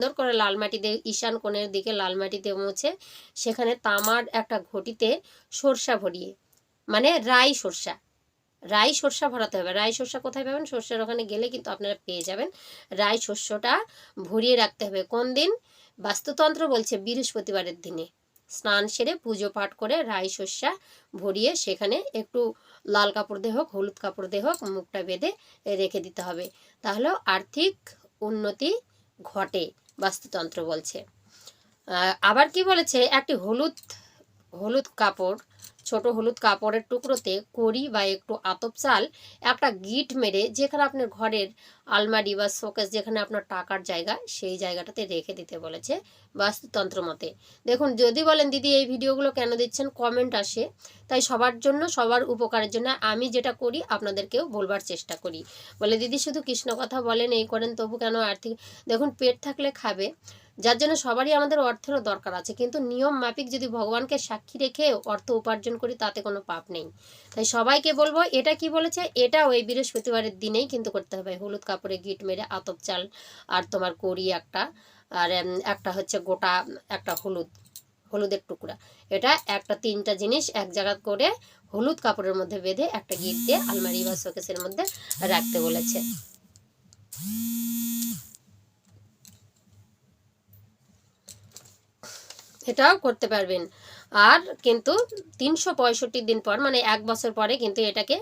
সুন্দর করে লাল মাটি দিয়ে ঈশান কোণের দিকে লাল মাটি দিয়ে মুছে সেখানে তামার একটা ঘটিতে সরষা ভরিয়ে মানে রাই সরষা। রাই সরষা ভরাতে হবে। রাই সরষা কোথায় পাবেন? সর্ষের ওখানে গেলে কিন্তু আপনারা পেয়ে যাবেন। রাই শস্যটা ভরিয়ে রাখতে হবে। কোন দিন? বাস্তুতন্ত্র বলছে বৃহস্পতিবারের দিনে। স্নান সেরে পুজো পাঠ করে রাই শস্যা ভরিয়ে সেখানে একটু লাল কাপড় দিয়ে হোক, হলুদ কাপড় দিয়ে হোক, মুখটা বেঁধে রেখে দিতে হবে। তাহলেও আর্থিক উন্নতি ঘটে। বাস্তুতন্ত্র বলছে। আবার কি বলেছে? একটি হলুদ হলুদ কাপড় ছোট হলুদ কাপড়ের টুকরোতে কড়ি বা একটু আতপ চাল, একটা গিট মেরে যেখানে আপনার ঘরের আলমারি বা শোকেস যেখানে আপনার টাকার জায়গা, সেই জায়গাটাতে রেখে দিতে বলেছে বাস্তুতন্ত্র মতে। দেখুন, যদি বলেন, দিদি, এই ভিডিওগুলো কেন দিচ্ছেন? কমেন্ট আসে। তাই সবার জন্য, সবার উপকারের জন্য আমি যেটা করি, আপনাদেরকেও বলবার চেষ্টা করি। বলে, দিদি, শুধু কৃষ্ণ কথা বলেন, এই করেন, তবু কেন আর্থিক দেখুন, পেট থাকলে খাবে। যার জন্য সবারই আমাদের অর্থেরও দরকার আছে। কিন্তু নিয়ম মাফিক যদি ভগবানকে সাক্ষী রেখে অর্থ উপার্জন করি, তাতে কোনো পাপ নেই। তাই সবাইকে বলব, এটা কি বলেছে? এটা ওই বৃহস্পতিবারের দিনেই কিন্তু করতে হবে। হলুদ কাপড়ে গিট মেরে আতপ চাল আর তোমার কড়ি একটা, আর একটা হচ্ছে গোটা, একটা হলুদ, হলুদের টুকরা। এটা একটা তিনটা জিনিস এক জায়গা করে হলুদ কাপড়ের মধ্যে বেঁধে একটা গিট দিয়ে আলমারি বা শোকেসের মধ্যে রাখতে বলেছে। এটাও করতে পারবেন। আর কিন্তু তিনশো পঁয়ষট্টি দিন পর মানে এক বছর পরে কিন্তু এটাকে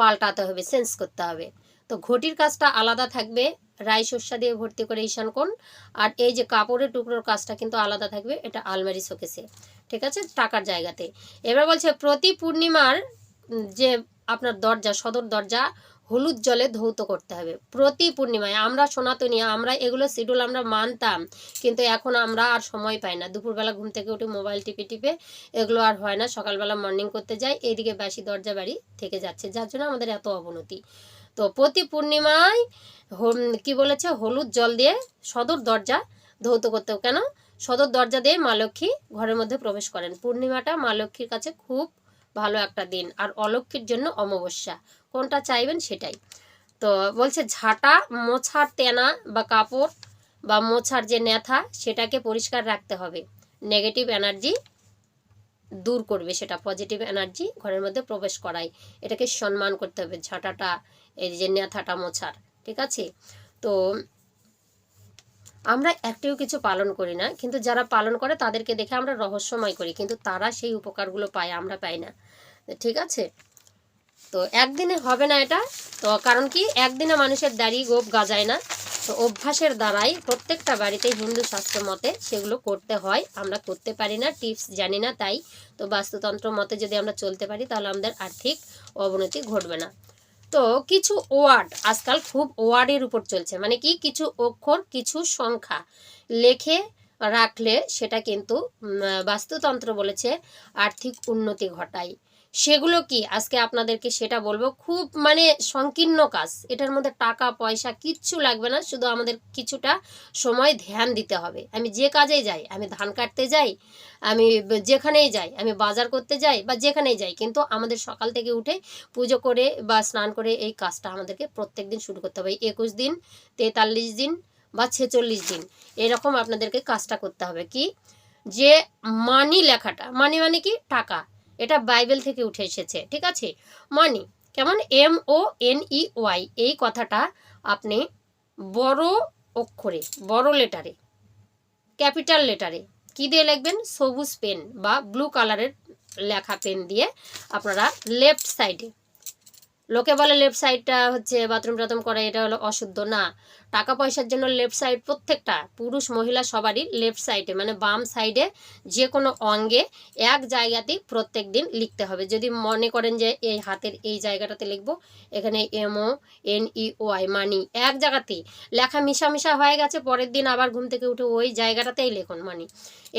পাল্টাতে হবে, চেঞ্জ করতে হবে। তো ঘটির কাজটা আলাদা থাকবে, রাই শস্যা দিয়ে ভর্তি করে ঈশান কোণ আর এই যে কাপড়ের টুকরোর কাজটা কিন্তু আলাদা থাকবে, এটা আলমারি শোকেসে। ঠিক আছে? টাকার জায়গাতে। এবার বলছে, প্রতি পূর্ণিমার যে আপনার দরজা, সদর দরজা হলুদ জলে ধৌত করতে হবে। প্রতি পূর্ণিমায় আমরা সনাতনী, আমরা এগুলো শিডিউল আমরা মানতাম, কিন্তু এখন আমরা আর সময় পাই না। দুপুরবেলা ঘুম থেকে উঠে মোবাইল টিপে টিপে এগুলো আর হয় না। সকালবেলা মর্নিং করতে যাই, এইদিকে বাসি দরজা বাড়ি থেকে যাচ্ছে। যার জন্য আমাদের এত অবনতি। তো প্রতি পূর্ণিমায় কি বলেছে? হলুদ জল দিয়ে সদর দরজা ধৌত করতে। কেন? সদর দরজা দিয়ে মা লক্ষ্মী ঘরের মধ্যে প্রবেশ করেন। পূর্ণিমাটা মা লক্ষ্মীর কাছে খুব ভালো একটা দিন। আর অলক্ষ্মীর জন্য অমাবস্যা। কোনটা চাইবেন সেটাই। তো বলছে ঝাঁটা, মোছার তেনা বা কাপড় বা মোছার যে নেথা সেটাকে পরিষ্কার রাখতে হবে। নেগেটিভ এনার্জি দূর করবে সেটা। পজিটিভ এনার্জি ঘরের মধ্যে প্রবেশ করায়। এটাকে সম্মান করতে হবে ঝাঁটাটা, এই যে নেথাটা মোছার। ঠিক আছে? তো আমরা একটিও কিছু পালন করি না, কিন্তু যারা পালন করে তাদেরকে দেখে আমরা রহস্যময় করি, কিন্তু তারা সেই উপকারগুলো পায়, আমরা পাই না। ঠিক আছে? তো একদিনে হবে না এটা। তো কারণ কি? একদিনে মানুষের দাড়ি গোপ গাজায় না। তো অভ্যাসের দ্বারাই প্রত্যেকটা বাড়িতে হিন্দু শাস্ত্র মতে সেগুলো করতে হয়। আমরা করতে পারি না, টিপস জানি না তাই। তো বাস্তুতন্ত্র মতে যদি আমরা চলতে পারি, তাহলে আমাদের আর্থিক অবনতি ঘটবে না। তো কিছু ওয়ার্ড, আজকাল খুব ওয়ার্ডের উপর চলছে। মানে কি? কিছু অক্ষর, কিছু সংখ্যা লেখে রাখলে সেটা কিন্তু বাস্তুতন্ত্র বলেছে আর্থিক উন্নতি ঘটায়। সেগুলো কি? আজকে আপনাদেরকে সেটা বলব। খুব মানে সংকীর্ণ কাজ। এটার মধ্যে টাকা, পয়সা কিচ্ছু লাগবে না। শুধু আমাদের কিছুটা সময় ধ্যান দিতে হবে। আমি যে কাজে যাই, আমি ধান কাটতে যাই, আমি যেখানেই যাই, আমি বাজার করতে যাই বা যেখানেই যাই, কিন্তু আমাদের সকাল থেকে উঠে পুজো করে বা স্নান করে এই কাজটা আমাদেরকে প্রত্যেক দিন শুরু করতে হবে। একুশ দিন, তেতাল্লিশ দিন বা ছেচল্লিশ দিন। এরকম আপনাদেরকে কাজটা করতে হবে। কি? যে মানি লেখাটা। মানি মানে কি? টাকা। এটা বাইবেল থেকে উঠে এসেছে, ঠিক আছে? মানি কেমন? M O N E Y, এই কথাটা আপনি বড় অক্ষরে, বড় লেটারে, ক্যাপিটাল লেটারে, কি দিয়ে লিখবেন? সবুজ পেন বা ব্লু কালারের লেখা পেন দিয়ে আপনারা লেফট সাইডে লোকে বলে লেফট সাইডটা হচ্ছে বাথরুম টাথরুম করা, এটা হলো অশুদ্ধ। না টাকা পয়সার জন্য লেফট সাইড প্রত্যেকটা পুরুষ মহিলা সবারই লেফট সাইডে মানে বাম সাইডে যে কোনো অঙ্গে এক জায়গাতেই প্রত্যেক দিন লিখতে হবে। যদি মনে করেন যে এই হাতের এই জায়গাটাতে লিখব, এখানে M O N E Y money এক জায়গাতেই। লেখা মিশামিশা হয়ে গেছে, পরের দিন আবার ঘুম থেকে উঠে ওই জায়গাটাতেই লেখুন মানি।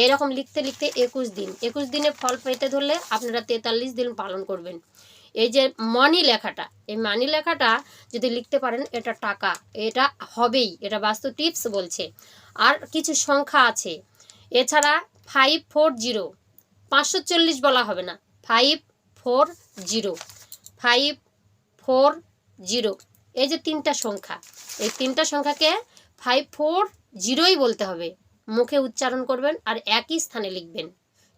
এরকম লিখতে লিখতে একুশ দিন। একুশ দিনে ফল পেতে ধরলে আপনারা তেতাল্লিশ দিন পালন করবেন। এই যে মানি লেখাটা, এই মানি লেখাটা যদি লিখতে পারেন, এটা টাকা, এটা হবেই, এটা বাস্তু টিপস বলছে। আর কিছু সংখ্যা আছে, এছাড়া ফাইভ ফোর জিরো পাঁচশো চল্লিশ বলা হবে না five four zero five four zero এই যে তিনটা সংখ্যা, এই তিনটা সংখ্যাকে ফাইভ ফোর জিরোই বলতে হবে, মুখে উচ্চারণ করবেন আর একই স্থানে লিখবেন।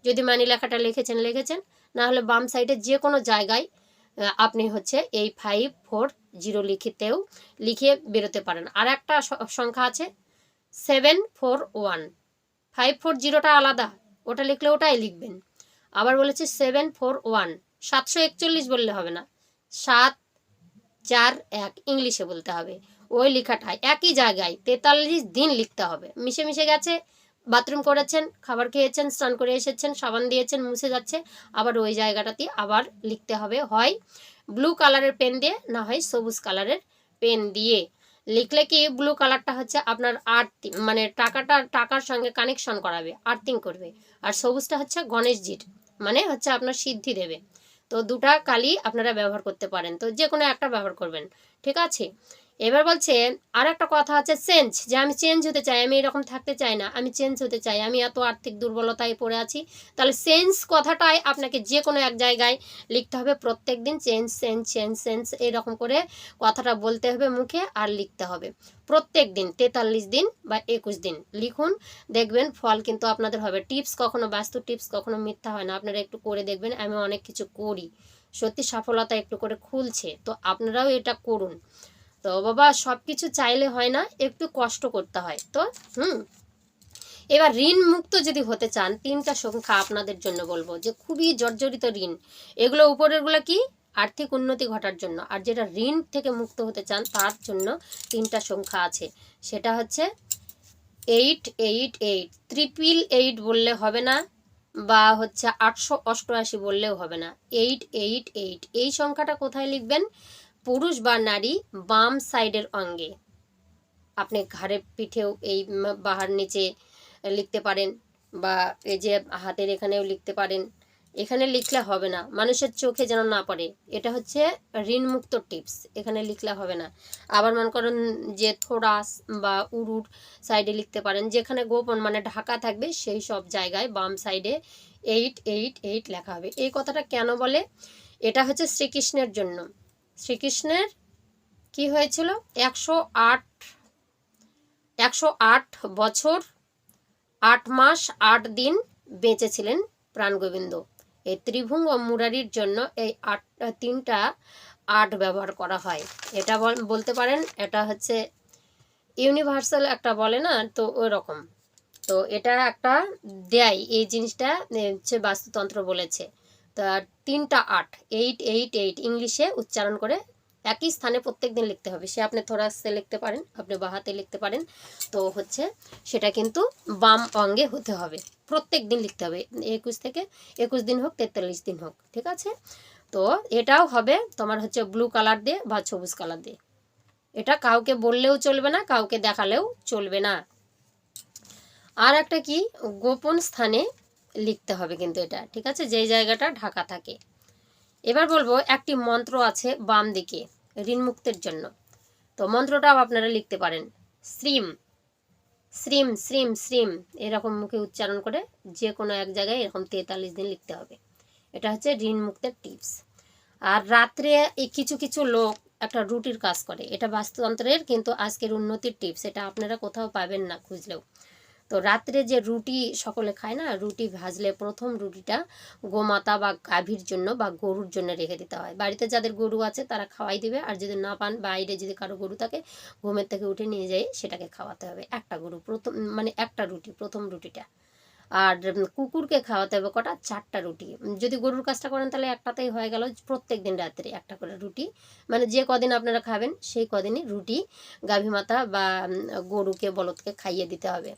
যদি মানি লেখাটা লিখেছেন লিখেছেন না হলে বাম সাইডে যে কোনো জায়গায় আপনি হচ্ছে এই ফাইভ ফোর জিরো লিখিতেও লিখে বেরোতে পারেন। আর একটা সংখ্যা আছে seven four one five four জিরোটা আলাদা, ওটা লিখলে ওটাই লিখবেন। আবার বলেছে সেভেন ফোর ওয়ান সাতশো একচল্লিশ বললে হবে না, সাত চার এক ইংলিশে বলতে হবে। ওই লেখাটা একই জায়গায় তেতাল্লিশ দিন লিখতে হবে। মিশে মিশে গেছে বাথরুম করেছেন, খাবার খেয়েছেন, স্নান করে এসেছেন, সাবান দিয়েছেন, মুছে যাচ্ছে। আবার ওই জায়গাটাতে আবার লিখতে হবে, হয় ব্লু কালারের পেন দিয়ে, না হয় সবুজ কালারের পেন দিয়ে। লিখলে কি ব্লু কালারটা হচ্ছে আপনার আর্থিং মানে টাকাটা, টাকার সঙ্গে কানেকশন করাবে আর্থিং করবে। আর সবুজটা হচ্ছে গণেশজির মানে হচ্ছে আপনার সিদ্ধি দেবে। তো দুটা কালি আপনারা ব্যবহার করতে পারেন। তো যে কোনো একটা ব্যবহার করবেন, ঠিক আছে? এবার বলছে আর একটা কথা আছে চেঞ্জ যে আমি চেঞ্জ হতে চাই, আমি এরকম থাকতে চাই না, আমি চেঞ্জ হতে চাই, আমি এত আর্থিক দুর্বলতায় পড়ে আছি। তাহলে চেঞ্জ কথাটাই আপনাকে যে কোনো এক জায়গায় লিখতে হবে, প্রত্যেক দিন চেঞ্জ চেঞ্জ চেঞ্জ চেঞ্জ এরকম করে কথাটা বলতে হবে মুখে আর লিখতে হবে। প্রত্যেক দিন, তেতাল্লিশ দিন বা একুশ দিন লিখুন, দেখবেন ফল কিন্তু আপনাদের হবে। টিপস কখনো বাস্তু টিপস কখনো মিথ্যা হয় না, আপনারা একটু করে দেখবেন, আমি অনেক কিছু করি। সত্যি সফলতা একটু করে খুলছে, তো আপনারাও এটা করুন। তো বাবা সব কিছু চাইলে হয় না, একটু কষ্ট করতে হয়। তো, হুম। এবার ঋণ মুক্ত যদি হতে চান, তিনটা সংখ্যা আপনাদের জন্য বলব, যে খুবই জর্জরিত ঋণ। এগুলো উপরেরগুলো কি? আর্থিক উন্নতি ঘটার জন্য। আর যেটা ঋণ থেকে মুক্ত হতে চান, তার জন্য তিনটা সংখ্যা আছে। সেটা হচ্ছে eight eight eight. Triple eight বললে হবে না, বা হচ্ছে আটশো অষ্টআশি বললেও হবে না। Eight eight eight. এই সংখ্যাটা কোথায় লিখবেন? পুরুষ বা নারী বাম সাইডের অঙ্গে। আপনি ঘাড়ে পিঠেও এই বাহার নিচে লিখতে পারেন বা এই যে হাতের এখানেও লিখতে পারেন। এখানে লিখলে হবে না, মানুষের চোখে যেন না পড়ে। এটা হচ্ছে ঋণমুক্ত টিপস, এখানে লিখলে হবে না। আবার মনে করেন যে থোড়াস বা উরুর সাইডে লিখতে পারেন, যেখানে গোপন মানে ঢাকা থাকবে সেই সব জায়গায় বাম সাইডে এইট এইট এইট লেখা হবে। এই কথাটা কেন বলে? এটা হচ্ছে শ্রীকৃষ্ণের জন্য। শ্রীকৃষ্ণের কি হয়েছিল? একশো আট একশো আট বছর, আট মাস, আট দিন বেঁচেছিলেন প্রাণগোবিন্দ এই ত্রিভুঙ্গ মুরারির জন্য এই আট, তিনটা আট ব্যবহার করা হয়। এটা বল- বলতে পারেন, এটা হচ্ছে ইউনিভার্সাল একটা বলে না, তো ওই রকম তো এটা একটা দেয়, এই জিনিসটা হচ্ছে বাস্তুতন্ত্র বলেছে। তিনটা আট এইট এইট এইট ইংলিশে উচ্চারণ করে একই স্থানে প্রত্যেক দিন লিখতে হবে। সে আপনি থোরাসে লিখতে পারেন, আপনি বাহাতে লিখতে পারেন। তো হচ্ছে সেটা কিন্তু বাম অঙ্গে হতে হবে। প্রত্যেক দিন লিখতে হবে, একুশ থেকে একুশ দিন হোক, তেতাল্লিশ দিন হোক, ঠিক আছে? তো এটাও হবে তোমার হচ্ছে ব্লু কালার দিয়ে বা সবুজ কালার দিয়ে। এটা কাউকে বললেও চলবে না, কাউকে দেখালেও চলবে না। আর একটা কি? গোপন স্থানে লিখতে হবে কিন্তু এটা, ঠিক আছে? যেই জায়গাটা ঢাকা থাকে। এবার বলব, একটি মন্ত্র আছে বাম দিকে, ঋণমুক্তের জন্য। তো মন্ত্রটাও আপনারা লিখতে পারেন। শ্রীম শ্রীম শ্রীম শ্রীম, এরকম মুখে উচ্চারণ করে যে কোনো এক জায়গায় এরকম তেতাল্লিশ দিন লিখতে হবে। এটা হচ্ছে ঋণ মুক্তের টিপস আর রাত্রে কিছু কিছু লোক একটা রুটির কাজ করে। এটা বাস্তুতন্ত্রের কিন্তু আজকের উন্নতির টিপস এটা আপনারা কোথাও পাবেন না খুঁজলেও। তো রাত্রে যে রুটি সকলে খায় না, রুটি ভাজলে প্রথম রুটিটা গোমাতা বা গাভীর জন্য বা গরুর জন্য রেখে দিতে হয়। বাড়িতে যাদের গরু আছে তারা খাওয়াই দিবে, আর যদি না পান বাইরে যদি কারও গরু থাকে, ঘুমের থেকে উঠে নিয়ে যাই সেটাকে খাওয়াতে হবে। একটা গরু প্রথম মানে একটা রুটি, প্রথম রুটিটা। আর কুকুরকে খাওয়াতে হবে কটা? চারটা রুটি। যদি গরুর কাজটা করেন তাহলে একটাতেই হয়ে গেল প্রত্যেক দিন রাত্রে একটা করে রুটি। মানে যে কদিন আপনারা খাবেন, সেই কদিনই রুটি গাভী মাতা বা গরুকে, বলদকে খাইয়ে দিতে হবে।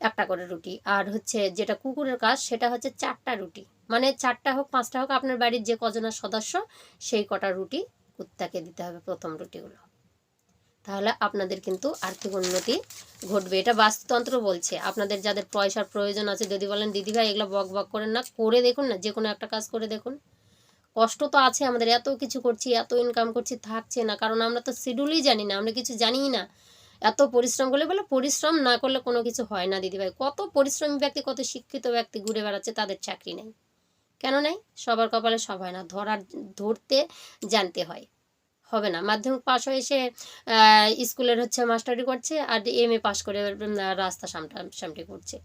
একটা করে রুটি। আর হচ্ছে যেটা কুকুরের কাজ, সেটা হচ্ছে চারটা রুটি। মানে চারটা হোক, পাঁচটা হোক, আপনার বাড়ির যে কজনের সদস্য, সেই কটা রুটি কুত্তাকে দিতে হবে প্রথম রুটিগুলো। তাহলে আপনাদের কিন্তু আর্থিক উন্নতি ঘটবে। এটা বাস্তুতন্ত্র বলছে। আপনাদের যাদের পয়সার প্রয়োজন আছে, যদি বলেন, দিদিভাই, এগুলো বক বক করেন না, করে দেখুন না যে কোনো একটা কাজ করে দেখুন। কষ্ট তো আছে আমাদের, এত কিছু করছি, এত ইনকাম করছি, থাকছে না। কারণ আমরা তো শিডিউলই জানি না, আমরা কিছু জানিই না। এত পরিশ্রম করলে বলে পরিশ্রম না করলে কোনো কিছু হয় না, দিদিভাই। কত পরিশ্রমী ব্যক্তি, কত শিক্ষিত ব্যক্তি ঘুরে বেড়াচ্ছে তাদের চাকরি নেই। কেন নেই? সবার কপালে সব হয় না। ধরার, ধরতে জানতে হয়। হবে না। মাধ্যমিক পাশ হয়ে সে স্কুলের হচ্ছে মাস্টারি করছে আর এম এ পাশ করে রাস্তা সামটা, সামটি করছে।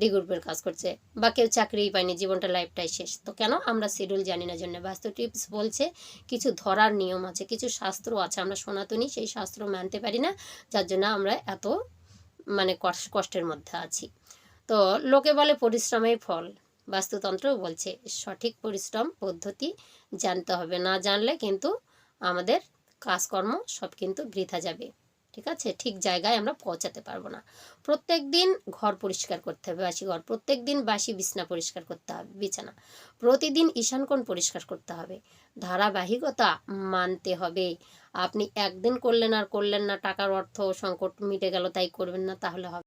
ডি গ্রুপের কাজ করছে, বা কেউ চাকরিই পায়নি, জীবনটা লাইফটাই শেষ। তো কেন আমরা শিডিউল জানি না জন্য? বাস্তু টিপস বলছে, কিছু ধরার নিয়ম আছে, কিছু শাস্ত্র আছে, আমরা সনাতনী সেই শাস্ত্র মানতে পারি না, যার জন্য আমরা এত মানে কষ্টের মধ্যে আছি। তো লোকে বলে পরিশ্রমের ফল। বাস্তুতন্ত্র বলছে, সঠিক পরিশ্রম পদ্ধতি জানতে হবে। না জানলে কিন্তু আমাদের কাজকর্ম সব কিন্তু বৃথা যাবে। ঠিক আছে? ঠিক জায়গায় আমরা পৌঁছাতে পারব না। প্রত্যেক দিন ঘর পরিষ্কার করতে হবে, বাসি ঘর। প্রত্যেক দিন বাসি বিছনা পরিষ্কার করতে হবে, বিছানা। প্রতিদিন ঈশানকোণ পরিষ্কার করতে হবে। ধারাবাহিকতা মানতে হবে। আপনি একদিন করলেন আর করলেন না, টাকার অর্থ সংকট মিটে গেল, তাই করবেন না, তাহলে হবে